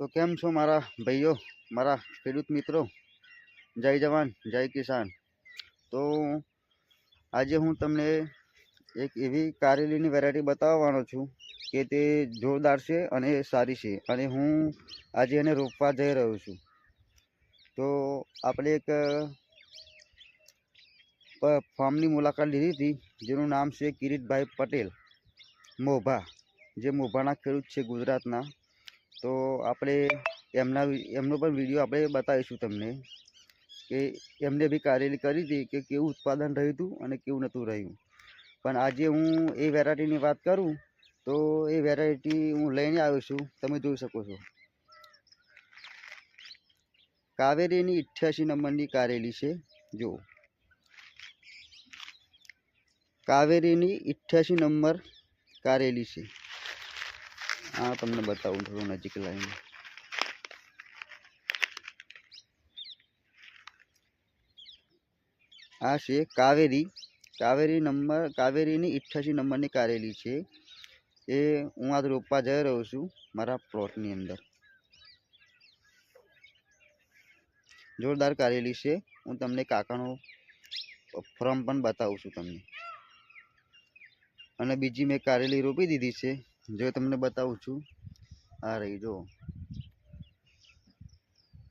તો કેમ છો મારા ભાઈઓ, મારા ખેડૂત મિત્રો? જય જવાન, જય કિસાન. તો આજે હું તમને એક એવી કારેલીની વેરાયટી બતાવવાનો છું કે તે જોરદાર છે અને સારી છે અને હું આજે એને રોપવા જઈ રહ્યો છું. તો આપણે એક ફાર્મની મુલાકાત લીધી હતી, જેનું નામ છે કિરીટભાઈ પટેલ મોભા. જે મોભાના ખેડૂત છે ગુજરાતના. તો આપણે એમના એમનો પણ વીડિયો આપણે બતાવીશું તમને કે એમને બી કારેલી કરી હતી કે કેવું ઉત્પાદન રહ્યું હતું અને કેવું નહોતું રહ્યું. પણ આજે હું એ વેરાયટીની વાત કરું તો એ વેરાયટી હું લઈને આવ્યો છું. તમે જોઈ શકો છો. કાવેરીની અઠ્યાસી નંબરની કારેલી છે. જો કાવેરીની અઠ્યાસી નંબર કારેલી છે. આ તમને બતાવું, થોડું નજીક લાવીને. આ છે કાવેરી. કાવેરી નંબર, કાવેરીની અઠ્યાસી નંબરની કારેલી છે. એ હું આજ રોપવા જઈ રહ્યો છું, મારા પ્લોટની અંદર. જોરદાર કારેલી છે. હું તમને કાકાનો ફોર્મ પણ બતાવું છું તમને. અને બીજી મેં કારેલી રોપી દીધી છે. જો તમને બતાવું છું. આ રહી, જો.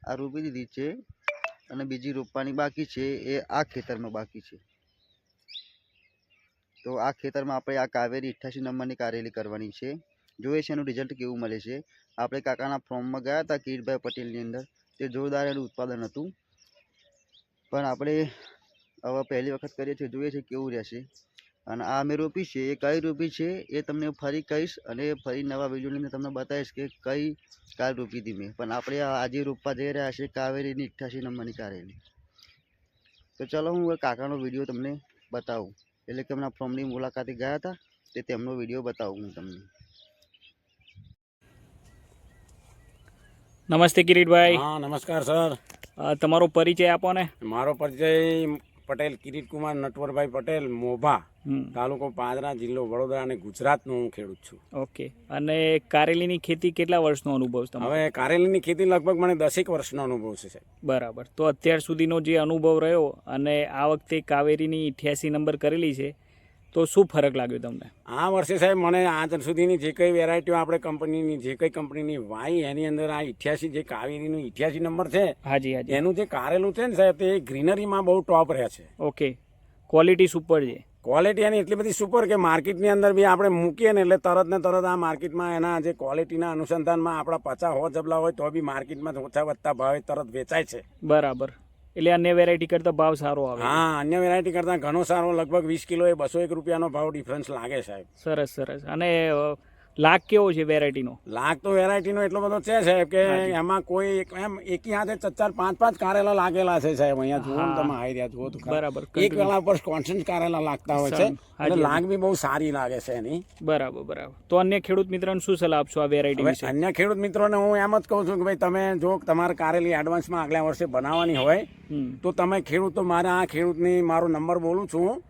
આ રોપી દીધી છે અને બીજી રોપવાની બાકી છે, એ આ ખેતરમાં બાકી છે. તો આ ખેતરમાં આપણે આ કાવેરી અઠ્યાસી નંબરની કારેલી કરવાની છે. જોઈએ છે એનું રિઝલ્ટ કેવું મળે છે. આપણે કાકાના ફોર્મમાં ગયા હતા કિરીટભાઈ પટેલની અંદર. તે જોરદાર એનું ઉત્પાદન હતું. પણ આપણે હવે પહેલી વખત કરીએ છીએ, જોઈએ છે કેવું રહેશે. અને આ અમે રોપી છે એ કઈ રોપી છે એ તમને ફરી કહીશ અને ફરી નવા વિડીયોની તમને બતાવીશ કે કઈ કાર રોપી હતી મેં. પણ આપણે આ આજે રોપવા જઈ રહ્યા છીએ કાવેરીની અઠ્યાસી નંબરની કારેલી. તો ચાલો હું કાકાનો વીડિયો તમને બતાવું. એટલે કે હમણાં ફોર્મની મુલાકાતે ગયા હતા તે તેમનો વીડિયો બતાવું હું તમને. નમસ્તે કિરીટભાઈ. હા નમસ્કાર સર. તમારો પરિચય આપો ને. મારો પરિચય પટેલ કિરીટકુમાર નટવરભાઈ પટેલ મોભા તાલુકો પાંદરા જિલ્લો વડોદરા અને ગુજરાતનો હું ખેડૂત છું. ઓકે. અને કારેલીની ખેતી કેટલા વર્ષનો અનુભવ છે હવે કારેલીની ખેતી લગભગ મને દસેક વર્ષનો અનુભવ છે સાહેબ. બરાબર. તો અત્યાર સુધીનો જે અનુભવ રહ્યો અને આ વખતે કાવેરીની અઠ્યાસી નંબર કરેલી છે તો શું ફરક લાગ્યો તમને? આ વર્ષે સાહેબ મને આજ સુધીની જે કંઈ વેરાયટીઓ આપણે કંપનીની જે કંઈ કંપનીની વાઈ એની અંદર આ ઇઠ્યાસી જે કાવેરીનું ઇઠ્યાસી નંબર છે હાજી હાજી. એનું જે કારેલું છે ને સાહેબ તે ગ્રીનરીમાં બહુ ટોપ રહે છે. ઓકે. ક્વોલિટી સુપર છે. ક્વોલિટી એની એટલી બધી સુપર કે માર્કેટની અંદર બી આપણે મૂકીએ ને એટલે તરત ને તરત આ માર્કેટમાં એના જે ક્વોલિટીના અનુસંધાનમાં આપણા પચાસ હો જબલા હોય તો બી માર્કેટમાં ઓછા વધતા ભાવે તરત વેચાય છે. બરાબર. એટલે અન્ય વેરાયટી કરતાં ભાવ સારો આવે. હા અન્ય વેરાયટી કરતાં ઘણો સારો લગભગ વીસ કિલો એ બસો એક રૂપિયાનો ભાવ ડિફરન્સ લાગે સાહેબ. સરસ સરસ. અને લાગ કેવો છે વેરાયટીનો? લાખ તો વેરાયટીનો એટલો બધો છે સાહેબ કે એમાં કોઈ એમ એકી હાથે ચાર પાંચ પાંચ કારેલા લાગેલા છે સાહેબ. અહીંયા જુઓ તમે આવી રહ્યા જુઓ તો બરાબર એક વેલા ઉપર કોન્સ્ટન્ટ કારેલા લાગતા હોય છે. અને લાગ બી બહુ સારી લાગે છે એની. બરાબર બરાબર. તો અન્ય ખેડૂત મિત્રોને શું સલાહ આપશો આ વેરાયટી વિશે? અન્ય ખેડૂત મિત્રોને હું એમ જ કહું છું કે ભાઈ તમે જો તમારે કારેલી એડવાન્સમાં આગલા વર્ષે બનાવવાની હોય તો તમે ખેડૂત મારા આ ખેડૂતની મારો નંબર બોલું છું.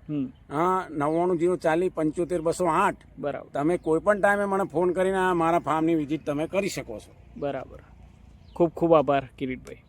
હા નવ્વાણું જીરો ચાલીસ પંચોતેર બસો આઠ. બરાબર. તમે કોઈ પણ ટાઈમે મને ફોન કરીને આ મારા ફાર્મની વિઝિટ તમે કરી શકો છો. બરાબર. ખૂબ ખૂબ આભાર કિરીટભાઈ.